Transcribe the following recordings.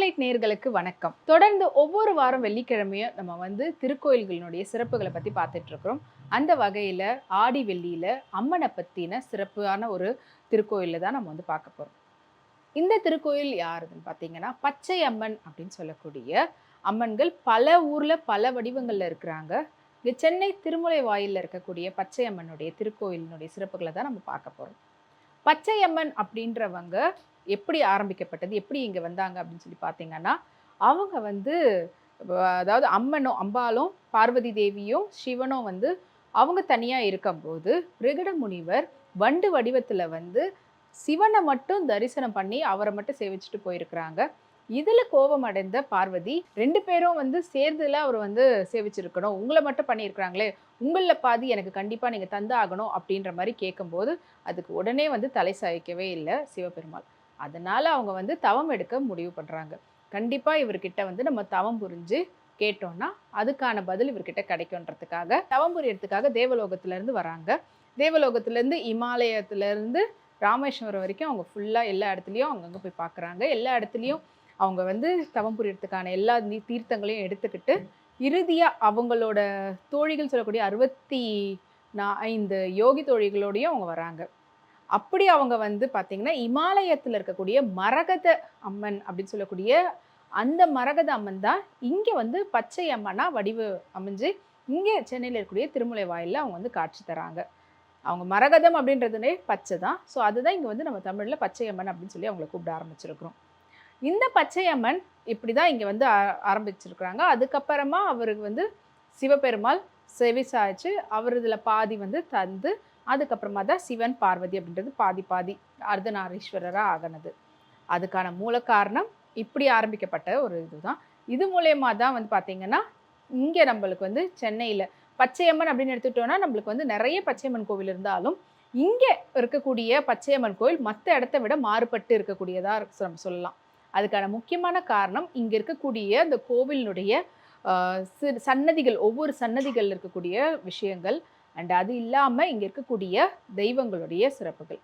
Spotlight நேர்களுக்கு வணக்கம். தொடர்ந்து ஒவ்வொரு வாரம் வெள்ளிக்கிழமையும் நம்ம வந்து திருக்கோயில்களினுடைய சிறப்புகளை பற்றி பார்த்துட்டு இருக்கிறோம் அந்த வகையில் ஆடி வெள்ளியில் அம்மனை பற்றின சிறப்பான ஒரு திருக்கோயிலில் தான் நம்ம வந்து பார்க்க போகிறோம் இந்த திருக்கோயில் யாருதுன்னு பார்த்தீங்கன்னா பச்சை அம்மன் அப்படின்னு சொல்லக்கூடிய அம்மன்கள் பல ஊரில் பல வடிவங்களில் இருக்கிறாங்க. இங்கே சென்னை திருமுலை வாயிலில் இருக்கக்கூடிய பச்சை அம்மனுடைய திருக்கோயிலினுடைய சிறப்புகளை தான் நம்ம பார்க்க போகிறோம் பச்சை அம்மன் அப்படின்றவங்க எப்படி ஆரம்பிக்கப்பட்டது எப்படி இங்கே வந்தாங்க அப்படின்னு சொல்லி பார்த்தீங்கன்னா அவங்க வந்து அதாவது அம்மனும் அம்பாலும் பார்வதி தேவியும் சிவனும் வந்து அவங்க தனியாக இருக்கும்போது பிரகட முனிவர் வண்டு வடிவத்தில் வந்து சிவனை மட்டும் தரிசனம் பண்ணி அவரை மட்டும் சேவிச்சுட்டு போயிருக்கிறாங்க. இதில் கோபம் அடைந்த பார்வதி ரெண்டு பேரும் வந்து சேர்ந்துல அவர் வந்து சேவிச்சிருக்கணும் உங்களை மட்டும் பண்ணியிருக்கிறாங்களே உங்களில் பாதி எனக்கு கண்டிப்பாக நீங்கள் தந்தாகணும் அப்படின்ற மாதிரி கேட்கும்போது அதுக்கு உடனே வந்து தலை சாய்க்கவே இல்லை சிவபெருமாள். அதனால் அவங்க வந்து தவம் எடுக்க முடிவு பண்ணுறாங்க கண்டிப்பாக இவர்கிட்ட வந்து நம்ம தவம் புரிஞ்சு கேட்டோம்னா அதுக்கான பதில் இவர்கிட்ட கிடைக்குன்றதுக்காக தவம் புரியறதுக்காக தேவலோகத்திலேருந்து வராங்க. தேவலோகத்திலேருந்து இமாலயத்திலேருந்து ராமேஸ்வரம் வரைக்கும் அவங்க ஃபுல்லாக எல்லா இடத்துலையும் அங்கங்கே போய் பார்க்குறாங்க எல்லா இடத்துலையும் அவங்க வந்து தவம் புரியறதுக்கான எல்லா நீ- தீர்த்தங்களையும் எடுத்துக்கிட்டு இறுதியாக அவங்களோட தோழிகள் சொல்லக்கூடிய அறுபத்தி நா ஐந்து யோகி தோழிகளோடையும் அவங்க வராங்க. அப்படி அவங்க வந்து பார்த்தீங்கன்னா இமாலயத்தில் இருக்கக்கூடிய மரகத அம்மன் அப்படின்னு சொல்லக்கூடிய அந்த மரகத அம்மன் தான் இங்கே வந்து பச்சை அம்மனா வடிவு அமைஞ்சு இங்கே சென்னையில் இருக்கக்கூடிய திருமுலை வாயிலில் அவங்க வந்து காட்சி தராங்க. அவங்க மரகதம் அப்படின்றதுனே பச்சை தான். ஸோ அதுதான் இங்கே வந்து நம்ம தமிழில் பச்சை அம்மன் அப்படின்னு சொல்லி அவங்கள கூப்பிட ஆரம்பிச்சிருக்கிறோம். இந்த பச்சை அம்மன் இப்படி தான் இங்கே வந்து ஆ- ஆரம்பிச்சிருக்கிறாங்க. அதுக்கப்புறமா அவருக்கு வந்து சிவபெருமாள் செவி அவர் இதில் பாதி வந்து தந்து அதுக்கப்புறமா தான் சிவன் பார்வதி அப்படின்றது பாதி பாதி அர்த்தநாரீஸ்வரராக ஆகினது. அதுக்கான மூல காரணம் இப்படி ஆரம்பிக்கப்பட்ட ஒரு இதுதான். இது மூலயமா தான் வந்து பார்த்தீங்கன்னா இங்கே நம்மளுக்கு வந்து சென்னையில் பச்சையம்மன் அப்படின்னு எடுத்துகிட்டோன்னா நம்மளுக்கு வந்து நிறைய பச்சையம்மன் கோவில் இருந்தாலும் இங்கே இருக்கக்கூடிய பச்சையம்மன் கோவில் மற்ற இடத்த விட மாறுபட்டு இருக்கக்கூடியதாக நம்ம சொல்லலாம். அதுக்கான முக்கியமான காரணம் இங்கே இருக்கக்கூடிய அந்த கோவிலினுடைய சிறு சன்னதிகள் ஒவ்வொரு சன்னதிகள் இருக்கக்கூடிய விஷயங்கள் அண்ட் அது இல்லாமல் இங்கே இருக்கக்கூடிய தெய்வங்களுடைய சிறப்புகள்.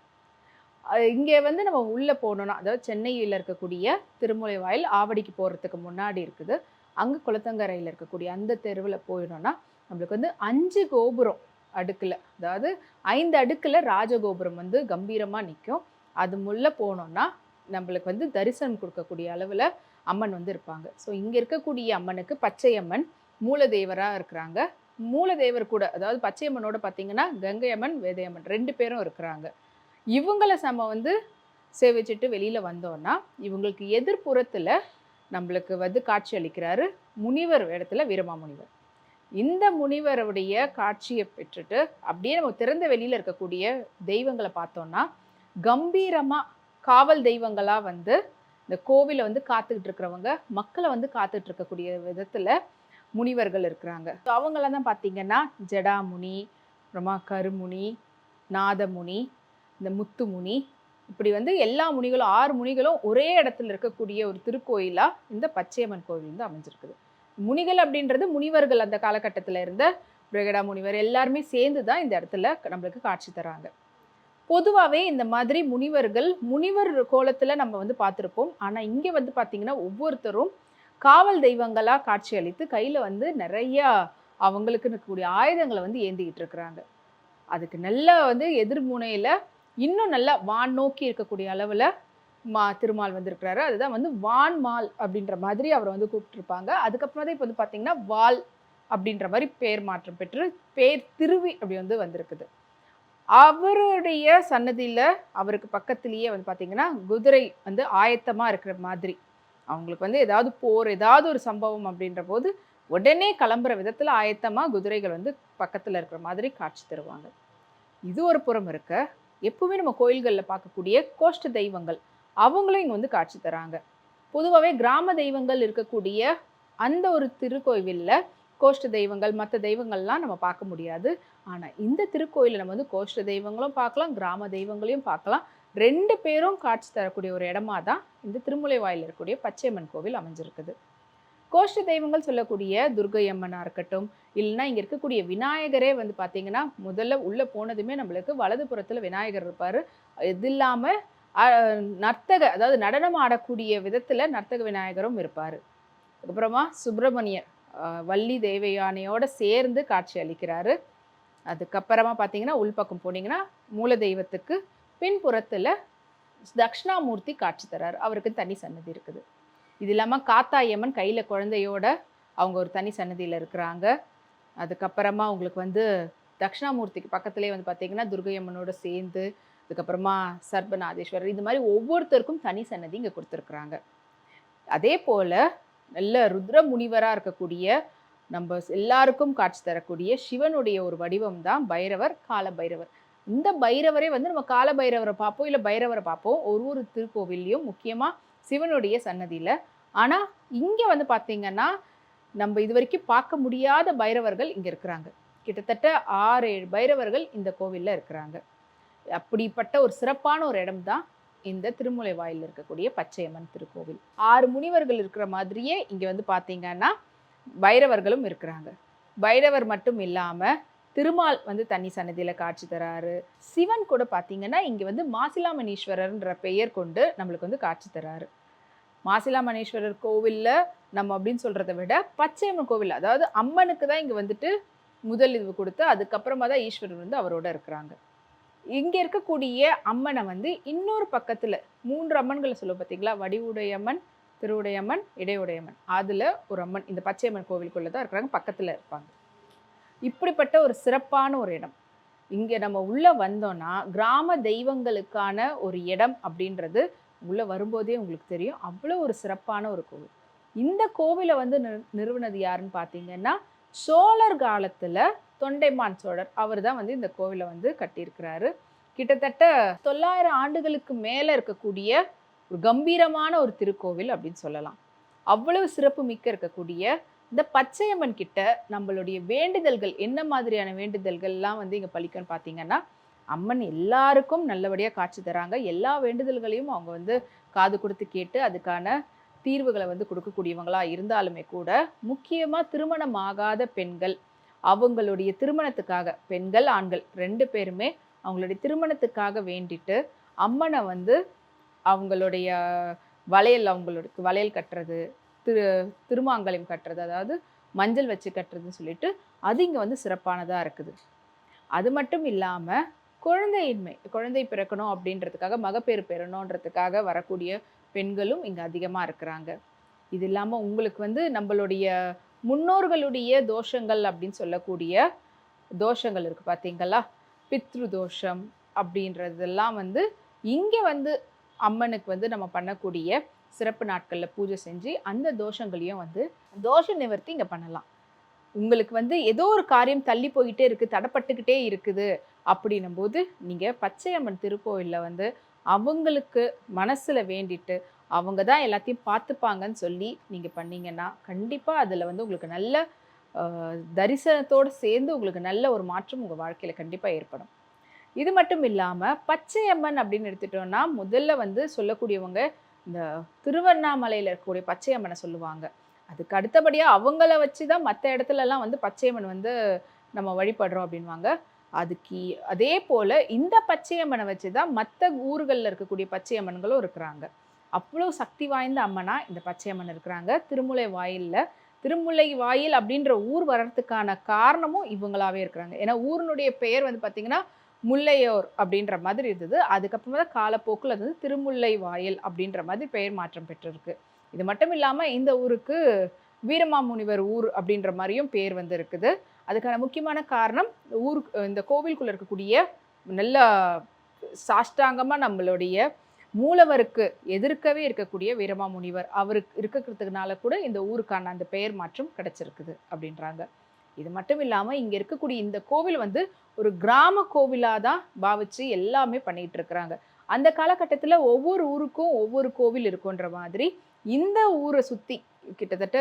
இங்கே வந்து நம்ம உள்ளே போனோம்னா அதாவது சென்னையில் இருக்கக்கூடிய திருமுலை வாயில் ஆவடிக்கு போகிறதுக்கு முன்னாடி இருக்குது. அங்கே குளத்தங்கரையில் இருக்கக்கூடிய அந்த தெருவில் போயிடணும்னா நம்மளுக்கு வந்து அஞ்சு கோபுரம் அடுக்கில் அதாவது ஐந்து அடுக்கில் ராஜகோபுரம் வந்து கம்பீரமாக நிற்கும் அது முள்ள போனோம்னா நம்மளுக்கு வந்து தரிசனம் கொடுக்கக்கூடிய அளவில் அம்மன் வந்து இருப்பாங்க. ஸோ இங்கே இருக்கக்கூடிய அம்மனுக்கு பச்சை அம்மன் மூலதேவராக இருக்கிறாங்க. மூலதேவர் கூட அதாவது பச்சையம்மனோட பார்த்தீங்கன்னா கங்கை அம்மன் வேதையம்மன் ரெண்டு பேரும் இருக்கிறாங்க. இவங்களை நம்ம வந்து சேவிச்சுட்டு வெளியில் வந்தோம்னா இவங்களுக்கு எதிர்ப்புறத்தில் நம்மளுக்கு வந்து காட்சி அளிக்கிறாரு முனிவர் இடத்துல வீரமாமுனிவர். இந்த முனிவருடைய காட்சியை பெற்றுட்டு அப்படியே நம்ம திறந்த வெளியில் இருக்கக்கூடிய தெய்வங்களை பார்த்தோம்னா கம்பீரமாக காவல் தெய்வங்களாக வந்து இந்த கோவிலை வந்து காத்துக்கிட்டு இருக்கிறவங்க மக்களை வந்து காத்துட்டு இருக்கக்கூடிய விதத்தில் முனிவர்கள் இருக்கிறாங்க. ஸோ அவங்கள தான் பார்த்தீங்கன்னா ஜடாமுனி அப்புறமா கருமுனி நாதமுனி இந்த முத்துமுனி இப்படி வந்து எல்லா முனிகளும் ஆறு முனிகளும் ஒரே இடத்துல இருக்கக்கூடிய ஒரு திருக்கோயிலாக இந்த பச்சையம்மன் கோவில் வந்து அமைஞ்சிருக்குது. முனிகள் அப்படின்றது முனிவர்கள் அந்த காலகட்டத்தில் இருந்த பிரகடா முனிவர் எல்லாருமே சேர்ந்து தான் இந்த இடத்துல நம்மளுக்கு காட்சி தராங்க. பொதுவாகவே இந்த மாதிரி முனிவர்கள் முனிவர் கோலத்தில் நம்ம வந்து பார்த்துருப்போம். ஆனால் இங்கே வந்து பார்த்திங்கன்னா ஒவ்வொருத்தரும் காவல் தெய்வங்களாக காட்சி அளித்து கையில் வந்து நிறையா அவங்களுக்கு இருக்கக்கூடிய ஆயுதங்களை வந்து ஏந்திக்கிட்டு இருக்கிறாங்க. அதுக்கு நல்ல வந்து எதிர்முனையில் இன்னும் நல்லா வான் நோக்கி இருக்கக்கூடிய அளவில் மா திருமால் வந்திருக்கிறாரு. அதுதான் வந்து வான்மால் அப்படின்ற மாதிரி அவரை வந்து கூப்பிட்டுருப்பாங்க. அதுக்கப்புறமா தான் இப்போ வந்து பார்த்தீங்கன்னா வால் அப்படின்ற மாதிரி பேர் மாற்றம் பெற்று பேர் திருவி அப்படி வந்து வந்திருக்குது. அவருடைய சன்னதியில் அவருக்கு பக்கத்துலேயே வந்து பார்த்திங்கன்னா குதிரை வந்து ஆயத்தமாக இருக்கிற மாதிரி அவங்களுக்கு வந்து ஏதாவது போர் ஏதாவது ஒரு சம்பவம் அப்படின்ற போது உடனே கிளம்புற விதத்தில் ஆயத்தமாக குதிரைகள் வந்து பக்கத்தில் இருக்கிற மாதிரி காட்சி தருவாங்க. இது ஒரு புறம் இருக்க எப்பவுமே நம்ம கோயில்களில் பார்க்கக்கூடிய கோஷ்ட தெய்வங்கள் அவங்களும் இங்கே வந்து காட்சி தராங்க. பொதுவாகவே கிராம தெய்வங்கள் இருக்கக்கூடிய அந்த ஒரு திருக்கோவிலில் கோஷ்ட தெய்வங்கள் மற்ற தெய்வங்கள்லாம் நம்ம பார்க்க முடியாது. ஆனால் இந்த திருக்கோயிலில் நம்ம வந்து கோஷ்ட தெய்வங்களும் பார்க்கலாம் கிராம தெய்வங்களையும் பார்க்கலாம். ரெண்டு பேரும் காட்சி தரக்கூடிய ஒரு இடமா தான் இந்த திருமுலை வாயில் இருக்கக்கூடிய பச்சையம்மன் கோவில் அமைஞ்சிருக்குது. கோஷ்ட தெய்வங்கள் சொல்லக்கூடிய துர்கை அம்மனாக இருக்கட்டும் இல்லைன்னா இங்கே இருக்கக்கூடிய விநாயகரே வந்து பார்த்தீங்கன்னா முதல்ல உள்ளே போனதுமே நம்மளுக்கு வலது புறத்தில் விநாயகர் இருப்பார். இது இல்லாமல் நர்த்தக அதாவது நடனம் ஆடக்கூடிய விதத்தில் நர்த்தக விநாயகரும் இருப்பார். அதுக்கப்புறமா சுப்பிரமணியர் வள்ளி தேவயானையோட சேர்ந்து காட்சி அளிக்கிறாரு. அதுக்கப்புறமா பார்த்தீங்கன்னா உள்பக்கம் போனீங்கன்னா மூல தெய்வத்துக்கு பின்புறத்தில் தக்ஷணாமூர்த்தி காட்சி தரார். அவருக்கு தனி சன்னதி இருக்குது. இது இல்லாமல் காத்தாயம்மன் கையில் குழந்தையோட அவங்க ஒரு தனி சன்னதியில் இருக்கிறாங்க. அதுக்கப்புறமா உங்களுக்கு வந்து தக்ஷணாமூர்த்திக்கு பக்கத்துலேயே வந்து பார்த்திங்கன்னா துர்கையம்மனோட சேர்ந்து அதுக்கப்புறமா சர்பநாதேஸ்வரர் இது மாதிரி ஒவ்வொருத்தருக்கும் தனி சன்னதி இங்கே கொடுத்துருக்குறாங்க. அதே போல் நல்ல ருத்ர முனிவராக இருக்கக்கூடிய நம்ம எல்லாருக்கும் காட்சி தரக்கூடிய சிவனுடைய ஒரு வடிவம் தான் பைரவர் கால பைரவர் இந்த பைரவரே வந்து நம்ம கால பைரவரை பார்ப்போம் இல்லை பைரவரை பார்ப்போம். ஒரு ஒரு திருக்கோவில்லையும் முக்கியமாக சிவனுடைய சன்னதியில். ஆனால் இங்கே வந்து பார்த்தீங்கன்னா நம்ம இது வரைக்கும் பார்க்க முடியாத பைரவர்கள் இங்கே இருக்கிறாங்க. கிட்டத்தட்ட ஆறு ஏழு பைரவர்கள் இந்த கோவிலில் இருக்கிறாங்க. அப்படிப்பட்ட ஒரு சிறப்பான ஒரு இடம் தான் இந்த திருமுலை வாயில் இருக்கக்கூடிய பச்சையம்மன் திருக்கோவில். ஆறு முனிவர்கள் இருக்கிற மாதிரியே இங்கே வந்து பார்த்தீங்கன்னா பைரவர்களும் இருக்கிறாங்க. பைரவர் மட்டும் இல்லாமல் திருமால் வந்து தனி சன்னதியில் காட்சி தராரு. சிவன் கூட பார்த்தீங்கன்னா இங்கே வந்து மாசிலாமணீஸ்வரர்ன்ற பெயர் கொண்டு நம்மளுக்கு வந்து காட்சி தராரு. மாசிலாமணீஸ்வரர் கோவிலில் நம்ம அப்படின்னு சொல்கிறத விட பச்சையம்மன் கோவில் அதாவது அம்மனுக்கு தான் இங்கே வந்துட்டு முதல் இது கொடுத்து அதுக்கப்புறமா தான் ஈஸ்வரர் வந்து அவரோட இருக்கிறாங்க. இங்கே இருக்கக்கூடிய அம்மனை வந்து இன்னொரு பக்கத்தில் மூன்று அம்மன்களை சொல்லுவோம் பார்த்தீங்களா வடிவுடையம்மன் திருவுடையம்மன் இடையுடையம்மன் அதில் ஒரு அம்மன் இந்த பச்சையம்மன் கோவிலுக்குள்ளே தான் இருக்கிறாங்க பக்கத்தில் இருப்பாங்க. இப்படிப்பட்ட ஒரு சிறப்பான ஒரு இடம். இங்கே நம்ம உள்ளே வந்தோம்னா கிராம தெய்வங்களுக்கான ஒரு இடம் அப்படின்றது உள்ளே வரும்போதே உங்களுக்கு தெரியும். அவ்வளோ ஒரு சிறப்பான ஒரு கோவில். இந்த கோவிலை வந்து நிறு- நிறுவனது யாருன்னு பார்த்தீங்கன்னா சோழர் காலத்தில் தொண்டைமான் சோழர் அவர் தான் வந்து இந்த கோவிலை வந்து கட்டியிருக்கிறாரு. கிட்டத்தட்ட தொள்ளாயிரம் ஆண்டுகளுக்கு மேலே இருக்கக்கூடிய ஒரு கம்பீரமான ஒரு திருக்கோவில் அப்படின்னு சொல்லலாம். அவ்வளவு சிறப்பு மிக்க இருக்கக்கூடிய இந்த பச்சையம்மன் கிட்ட நம்மளுடைய வேண்டுதல்கள் என்ன மாதிரியான வேண்டுதல்கள்லாம் வந்து இங்கே பலிக்கன்னு பார்த்தீங்கன்னா அம்மன் எல்லாருக்கும் நல்லபடியாக காட்சி தராங்க. எல்லா வேண்டுதல்களையும் அவங்க வந்து காது கொடுத்து கேட்டு அதுக்கான தீர்வுகளை வந்து கொடுக்கக்கூடியவங்களா இருந்தாலுமே கூட முக்கியமாக திருமணம் ஆகாத பெண்கள் அவங்களுடைய திருமணத்துக்காக பெண்கள் ஆண்கள் ரெண்டு பேருமே அவங்களுடைய திருமணத்துக்காக வேண்டிட்டு அம்மனை வந்து அவங்களுடைய வளையல் அவங்களுக்கு வளையல் கட்டுறது திரு திருமாங்கலம் கட்டுறது அதாவது மஞ்சள் வச்சு கட்டுறதுன்னு சொல்லிட்டு அது இங்கே வந்து சிறப்பானதாக இருக்குது. அது மட்டும் இல்லாமல் குழந்தையின்மை குழந்தை பிறக்கணும் அப்படின்றதுக்காக மகப்பேறு பெறணுன்றதுக்காக வரக்கூடிய பெண்களும் இங்கே அதிகமாக இருக்கிறாங்க. இது இல்லாமல் உங்களுக்கு வந்து நம்மளுடைய முன்னோர்களுடைய தோஷங்கள் அப்படின்னு சொல்லக்கூடிய தோஷங்கள் இருக்குது பார்த்தீங்களா பித்ரு தோஷம் அப்படின்றதெல்லாம் வந்து இங்கே வந்து அம்மனுக்கு வந்து நம்ம பண்ணக்கூடிய சிறப்பு நாட்களில் பூஜை செஞ்சு அந்த தோஷங்களையும் வந்து தோஷ நிவர்த்தி இங்கே பண்ணலாம். உங்களுக்கு வந்து ஏதோ ஒரு காரியம் தள்ளி போயிட்டே இருக்குது தடப்பட்டுக்கிட்டே இருக்குது அப்படின்னும் போது நீங்கள் பச்சையம்மன் திருக்கோயிலில் வந்து அவங்களுக்கு மனசில் வேண்டிட்டு அவங்க தான் எல்லாத்தையும் பார்த்துப்பாங்கன்னு சொல்லி நீங்கள் பண்ணீங்கன்னா கண்டிப்பாக அதில் வந்து உங்களுக்கு நல்ல தரிசனத்தோடு சேர்ந்து உங்களுக்கு நல்ல ஒரு மாற்றம் உங்கள் வாழ்க்கையில் கண்டிப்பாக ஏற்படும். இது மட்டும் இல்லாமல் பச்சையம்மன் அப்படின்னு எடுத்துட்டோம்னா முதல்ல வந்து சொல்லக்கூடியவங்க இந்த திருவண்ணாமலையில் இருக்கக்கூடிய பச்சையம்மனை சொல்லுவாங்க. அதுக்கு அடுத்தபடியாக அவங்கள வச்சு தான் மற்ற இடத்துலலாம் வந்து பச்சையம்மன் வந்து நம்ம வழிபடுறோம் அப்படின்வாங்க அதுக்கு அதே போல் இந்த பச்சையம்மனை வச்சு தான் மற்ற ஊர்களில் இருக்கக்கூடிய பச்சையம்மன்களும் இருக்கிறாங்க. அவ்வளோ சக்தி வாய்ந்த அம்மனா இந்த பச்சையம்மன் இருக்கிறாங்க. திருமுலை வாயிலில் திருமுலை வாயில் அப்படின்ற ஊர் வர்றதுக்கான காரணமும் இவங்களாவே இருக்கிறாங்க. ஏன்னா ஊரினுடைய பெயர் வந்து பார்த்திங்கன்னா முல்லையோர் அப்படின்ற மாதிரி இருந்தது. அதுக்கப்புறமா தான் காலப்போக்கில் அது வந்து திருமுல்லை வாயில் அப்படின்ற மாதிரி பெயர் மாற்றம் பெற்றிருக்கு. இது மட்டும் இல்லாமல் இந்த ஊருக்கு வீரமாமுனிவர் ஊர் அப்படின்ற மாதிரியும் பேர் வந்து இருக்குது அதுக்கான முக்கியமான காரணம் ஊர் இந்த கோவிலுக்குள்ளே இருக்கக்கூடிய நல்ல சாஷ்டாங்கமாக நம்மளுடைய மூலவருக்கு எதிர்க்கவே இருக்கக்கூடிய வீரமாமுனிவர் அவருக்கு இருக்கிறதுனால கூட இந்த ஊருக்கான அந்த பெயர் மாற்றம் கிடைச்சிருக்குது அப்படின்றாங்க. இது மட்டும் இல்லாமல் இங்கே இருக்கக்கூடிய இந்த கோவில் வந்து ஒரு கிராம கோவிலாக தான் பாவிச்சு எல்லாமே பண்ணிகிட்டு இருக்கிறாங்க. அந்த காலகட்டத்தில் ஒவ்வொரு ஊருக்கும் ஒவ்வொரு கோவில் இருக்குன்ற மாதிரி இந்த ஊரை சுற்றி கிட்டத்தட்ட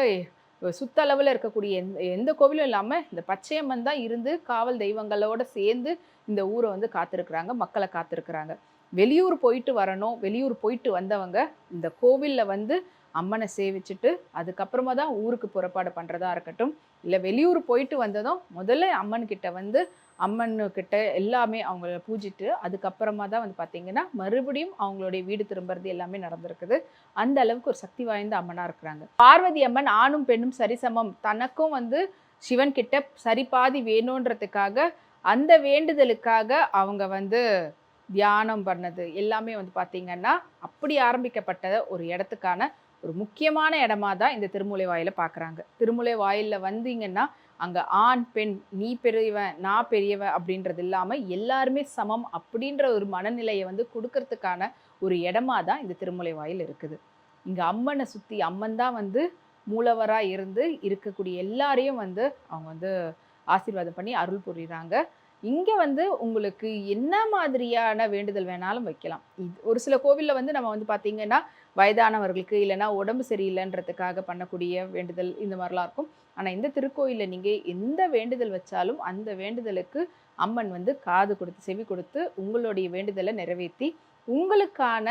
சுத்தளவில் இருக்கக்கூடிய எந்த எந்த கோவிலும் இல்லாமல் இந்த பச்சையம்மன் தான் இருந்து காவல் தெய்வங்களோட சேர்ந்து இந்த ஊரை வந்து காத்திருக்கிறாங்க மக்களை காத்திருக்கிறாங்க. வெளியூர் போயிட்டு வரணும் வெளியூர் போயிட்டு வந்தவங்க இந்த கோவிலில் வந்து அம்மனை சேவிச்சுட்டு அதுக்கப்புறமா தான் ஊருக்கு புறப்பாடு பண்ணுறதா இருக்கட்டும் இல்லை வெளியூர் போயிட்டு வந்ததும் முதல்ல அம்மன்கிட்ட வந்து அம்மனுக்கிட்ட எல்லாமே அவங்கள பூஜிட்டு அதுக்கப்புறமா தான் வந்து பார்த்தீங்கன்னா மறுபடியும் அவங்களுடைய வீடு திரும்புறது எல்லாமே நடந்திருக்குது. அந்த அளவுக்கு ஒரு சக்தி வாய்ந்த அம்மனாக இருக்கிறாங்க. பார்வதி அம்மன் ஆணும் பெண்ணும் சரிசமம். தனக்கும் வந்து சிவன் கிட்ட சரிபாதி வேணுன்றதுக்காக அந்த வேண்டுதலுக்காக அவங்க வந்து தியானம் பண்ணது எல்லாமே வந்து பார்த்தீங்கன்னா அப்படி ஆரம்பிக்கப்பட்ட ஒரு இடத்துக்கான ஒரு முக்கியமான இடமா தான் இந்த திருமுலை வாயில பார்க்குறாங்க திருமுலை வாயிலில் வந்தீங்கன்னா அங்கே ஆண் பெண் நீ பெரியவன் நான் பெரியவன் அப்படின்றது இல்லாமல் எல்லாருமே சமம் அப்படின்ற ஒரு மனநிலையை வந்து கொடுக்கறதுக்கான ஒரு இடமா தான் இந்த திருமுலை வாயில் இருக்குது. இங்கே அம்மனை சுற்றி அம்மன் தான் வந்து மூலவராக இருந்து இருக்கக்கூடிய எல்லாரையும் வந்து அவங்க வந்து ஆசீர்வாதம் பண்ணி அருள் புரியுறாங்க. இங்கே வந்து உங்களுக்கு என்ன மாதிரியான வேண்டுதல் வேணாலும் வைக்கலாம். இது ஒரு சில கோவிலில் வந்து நம்ம வந்து பார்த்திங்கன்னா வயதானவர்களுக்கு இல்லைன்னா உடம்பு சரியில்லைன்றதுக்காக பண்ணக்கூடிய வேண்டுதல் இந்த மாதிரிலாம் இருக்கும். ஆனால் இந்த திருக்கோயிலில் நீங்கள் எந்த வேண்டுதல் வச்சாலும் அந்த வேண்டுதலுக்கு அம்மன் வந்து காது கொடுத்து செவி கொடுத்து உங்களுடைய வேண்டுதலை நிறைவேற்றி உங்களுக்கான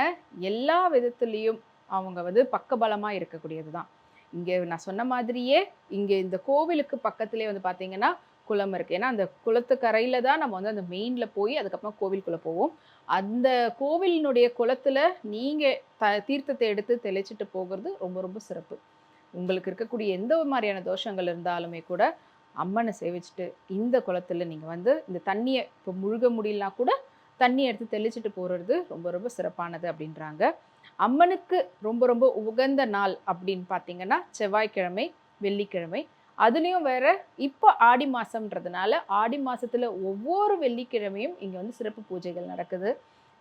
எல்லா விதத்துலேயும் அவங்க வந்து பக்கபலமாக இருக்கக்கூடியது தான் இங்கே நான் சொன்ன மாதிரியே இங்கே இந்த கோவிலுக்கு பக்கத்துலேயே வந்து பார்த்தீங்கன்னா குளம் இருக்குது ஏன்னா அந்த குளத்துக்கரையில் தான் நம்ம வந்து அந்த மெயினில் போய் அதுக்கப்புறம் கோவிலுக்குள்ளே போவோம். அந்த கோவிலினுடைய குளத்தில் நீங்கள் த தீர்த்தத்தை எடுத்து தெளிச்சிட்டு போகிறது ரொம்ப ரொம்ப சிறப்பு. உங்களுக்கு இருக்கக்கூடிய எந்த மாதிரியான தோஷங்கள் இருந்தாலுமே கூட அம்மனை சேவிச்சுட்டு இந்த குளத்தில் நீங்கள் வந்து இந்த தண்ணியை இப்போ முழுக முடியலனா கூட தண்ணி எடுத்து தெளிச்சிட்டு போகிறது ரொம்ப ரொம்ப சிறப்பானது அப்படின்றாங்க. அம்மனுக்கு ரொம்ப ரொம்ப உகந்த நாள் அப்படின்னு பார்த்தீங்கன்னா செவ்வாய்க்கிழமை வெள்ளிக்கிழமை அதுலேயும் வேற இப்போ ஆடி மாதம்ன்றதுனால ஆடி மாதத்தில் ஒவ்வொரு வெள்ளிக்கிழமையும் இங்கே வந்து சிறப்பு பூஜைகள் நடக்குது.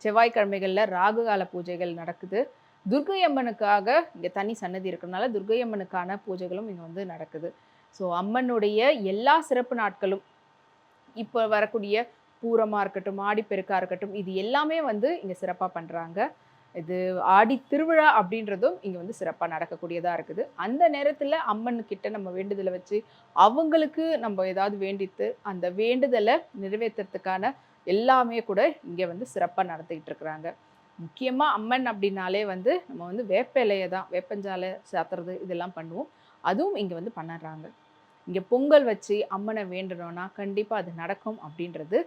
செவ்வாய்க்கிழமைகளில் ராகுகால பூஜைகள் நடக்குது. துர்கை அம்மனுக்காக இங்கே தனி சன்னதி இருக்கிறதுனால துர்கை அம்மனுக்கான பூஜைகளும் இங்கே வந்து நடக்குது. ஸோ அம்மனுடைய எல்லா சிறப்பு நாட்களும் இப்போ வரக்கூடிய பூரமாக இருக்கட்டும் ஆடிப்பெருக்காக இருக்கட்டும் இது எல்லாமே வந்து இங்கே சிறப்பாக பண்ணுறாங்க இது ஆடி திருவிழா அப்படின்றதும் இங்கே வந்து சிறப்பாக நடக்கக்கூடியதாக இருக்குது. அந்த நேரத்தில் அம்மன் கிட்ட நம்ம வேண்டுதலை வச்சு அவங்களுக்கு நம்ம ஏதாவது வேண்டித்து அந்த வேண்டுதலை நிறைவேற்றுறதுக்கான எல்லாமே கூட இங்கே வந்து சிறப்பாக நடத்திக்கிட்டு இருக்கிறாங்க. முக்கியமாக அம்மன் அப்படின்னாலே வந்து நம்ம வந்து வேப்ப இலையை தான் வேப்பஞ்சாலை சாத்துறது இதெல்லாம் பண்ணுவோம். அதுவும் இங்கே வந்து பண்ணுறாங்க இங்கே பொங்கல் வச்சு அம்மனை வேண்டணும்னா கண்டிப்பாக அது நடக்கும் அப்படின்றது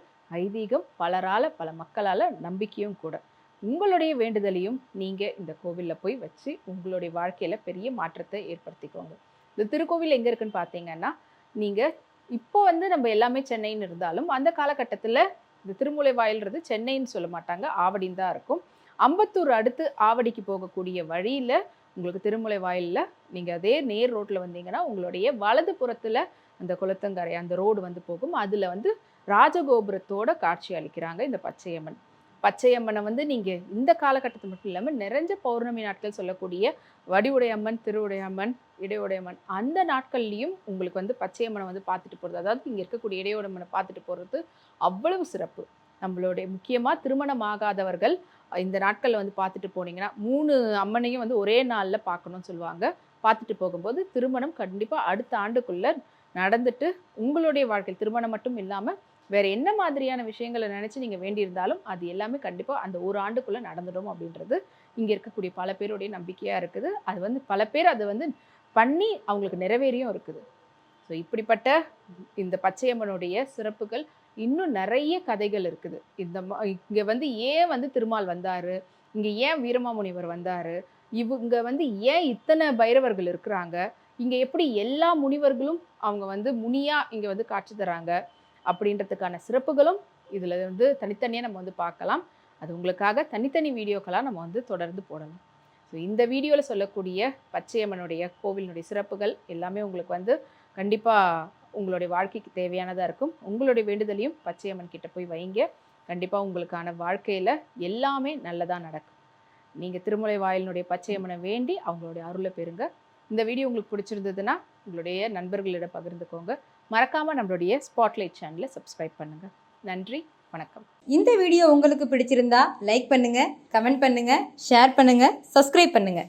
ஐதீகம் பலரால் பல மக்களால் நம்பிக்கையும் கூட. உங்களுடைய வேண்டுதலையும் நீங்கள் இந்த கோவிலில் போய் வச்சு உங்களுடைய வாழ்க்கையில் பெரிய மாற்றத்தை ஏற்படுத்திக்கோங்க. இந்த திருக்கோவில் எங்கே இருக்குன்னு பார்த்தீங்கன்னா நீங்கள் இப்போ வந்து நம்ம எல்லாமே சென்னைன்னு இருந்தாலும் அந்த காலகட்டத்தில் இந்த திருமூலை வாயில்ன்றது சென்னைன்னு சொல்ல மாட்டாங்க ஆவடின்னு தான் இருக்கும். அம்பத்தூர் அடுத்து ஆவடிக்கு போகக்கூடிய வழியில் உங்களுக்கு திருமலை வாயிலில் நீங்கள் அதே நேர் ரோட்டில் வந்தீங்கன்னா உங்களுடைய வலது புறத்தில் அந்த குளத்தங்கரை அந்த ரோடு வந்து போகும். அதில் வந்து ராஜகோபுரத்தோட காட்சி அளிக்கிறாங்க இந்த பச்சையம்மன். பச்சையம்மனை வந்து நீங்கள் இந்த காலகட்டத்தில் மட்டும் இல்லாமல் நிறைஞ்ச பௌர்ணமி நாட்கள் சொல்லக்கூடிய வடிவுடையம்மன் திருவுடையம்மன் இடையுடையம்மன் அந்த நாட்கள்லையும் உங்களுக்கு வந்து பச்சையம்மனை வந்து பார்த்துட்டு போகிறது அதாவது இங்கே இருக்கக்கூடிய இடையுடையம்மனை பார்த்துட்டு போகிறது அவ்வளவு சிறப்பு. நம்மளுடைய முக்கியமாக திருமணம் ஆகாதவர்கள் இந்த நாட்களில் வந்து பார்த்துட்டு போனீங்கன்னா மூணு அம்மனையும் வந்து ஒரே நாளில் பார்க்கணும்னு சொல்லுவாங்க. பார்த்துட்டு போகும்போது திருமணம் கண்டிப்பாக அடுத்த ஆண்டுக்குள்ளே நடந்துட்டு உங்களுடைய வாழ்க்கை திருமணம் மட்டும் இல்லாமல் வேறு என்ன மாதிரியான விஷயங்களை நினச்சி நீங்கள் வேண்டியிருந்தாலும் அது எல்லாமே கண்டிப்பாக அந்த ஒரு ஆண்டுக்குள்ளே நடந்துடும் அப்படின்றது இங்கே இருக்கக்கூடிய பல பேருடைய நம்பிக்கையாக இருக்குது. அது வந்து பல பேர் அதை வந்து பண்ணி அவங்களுக்கு நிறைவேறியும் இருக்குது. ஸோ இப்படிப்பட்ட இந்த பச்சையம்மனுடைய சிறப்புகள் இன்னும் நிறைய கதைகள் இருக்குது. இந்த இங்கே வந்து ஏன் வந்து திருமால் வந்தார்? இங்கே ஏன் வீரமாமுனிவர் வந்தார்? இவங்க வந்து ஏன் இத்தனை பைரவர்கள் இருக்கிறாங்க? இங்கே எப்படி எல்லா முனிவர்களும் அவங்க வந்து முனியாக இங்கே வந்து காட்சி தராங்க? அப்படின்றதுக்கான சிறப்புகளும் இதில் வந்து தனித்தனியாக நம்ம வந்து பார்க்கலாம். அது உங்களுக்காக தனித்தனி வீடியோக்களாக நம்ம வந்து தொடர்ந்து போடலாம். ஸோ இந்த வீடியோவில் சொல்லக்கூடிய பச்சையம்மனுடைய கோவிலினுடைய சிறப்புகள் எல்லாமே உங்களுக்கு வந்து கண்டிப்பாக உங்களுடைய வாழ்க்கைக்கு தேவையானதாக இருக்கும். உங்களுடைய வேண்டுதலையும் பச்சையம்மன் கிட்ட போய் வைங்க. கண்டிப்பாக உங்களுக்கான வாழ்க்கையில் எல்லாமே நல்லதாக நடக்கும். நீங்கள் திருமலை வாயிலினுடைய பச்சையம்மனை வேண்டி அவங்களுடைய அருளை பெறுங்க. இந்த வீடியோ உங்களுக்கு பிடிச்சிருந்ததுன்னா உங்களுடைய நண்பர்களிடம் பகிர்ந்துக்கோங்க. மறக்காமல் நம்மளுடைய ஸ்பாட்லைட் சேனலை சப்ஸ்கிரைப் பண்ணுங்கள் நன்றி வணக்கம். இந்த வீடியோ உங்களுக்கு பிடிச்சிருந்தா லைக் பண்ணுங்கள் கமெண்ட் பண்ணுங்கள் ஷேர் பண்ணுங்கள் சப்ஸ்கிரைப் பண்ணுங்கள்